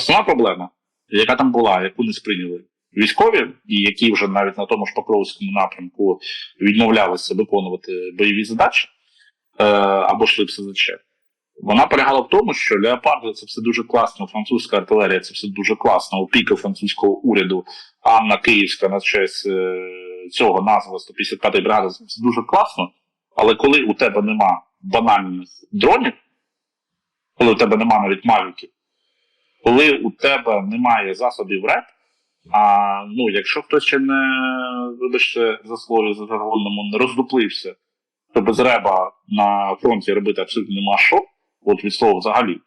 Основна проблема, яка там була, яку не сприйняли військові, і які вже навіть на тому ж Покровському напрямку відмовлялися виконувати бойові задачі е, або йшли в СЗЧ, вона полягала в тому, що леопарди це все дуже класно, французька артилерія це все дуже класно, опіка французького уряду, Анна Київська на честь е, цього назва 155-ї бригади, це все дуже класно. Але коли у тебе нема банальних дронів, коли у тебе нема навіть мавіків, коли у тебе немає засобів РЕП, а ну, якщо хтось ще не, вибачте, за слово за жаргонному, не роздуплився, то без реба на фронті робити абсолютно нема що, от від слова взагалі.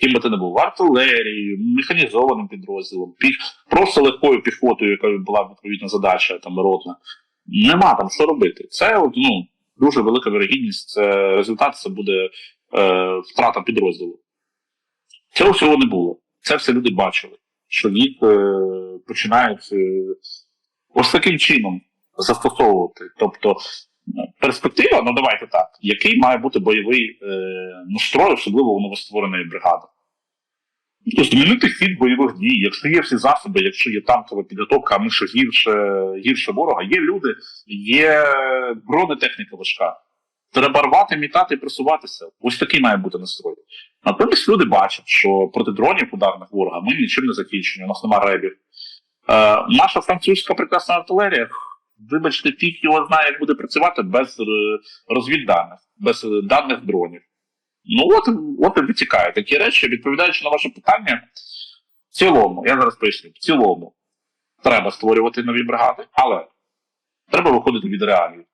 Ким би ти не був артилерією, механізованим підрозділом, піх, просто легкою піхотою, яка була відповідна задача там ротна. Нема там що робити. Це от, ну, дуже велика вірогідність. Це результат це буде е, втрата підрозділу. Цього всього не було. Це все люди бачили, що їх е, починають е, ось таким чином застосовувати. Тобто е, перспектива, ну давайте так, який має бути бойовий е, настрой, особливо у новоствореної бригади. Ну, Змінити хід бойових дій, якщо є всі засоби, якщо є танкова підготовка, а ми що гірше, гірше ворога, є люди, є бронетехніка важка. Треба рвати, мітати і просуватися. Ось такий має бути настрой. Натомість люди бачать, що проти дронів ударних ворога ми нічим не закінчені, у нас нема ребів. Е, наша французька прекрасна артилерія, вибачте, фіг його знає, як буде працювати без е, розвідданих, без е, даних дронів. Ну от, от і витікає такі речі, відповідаючи на ваше питання, в цілому, я зараз поясню, в цілому треба створювати нові бригади, але треба виходити від реалій.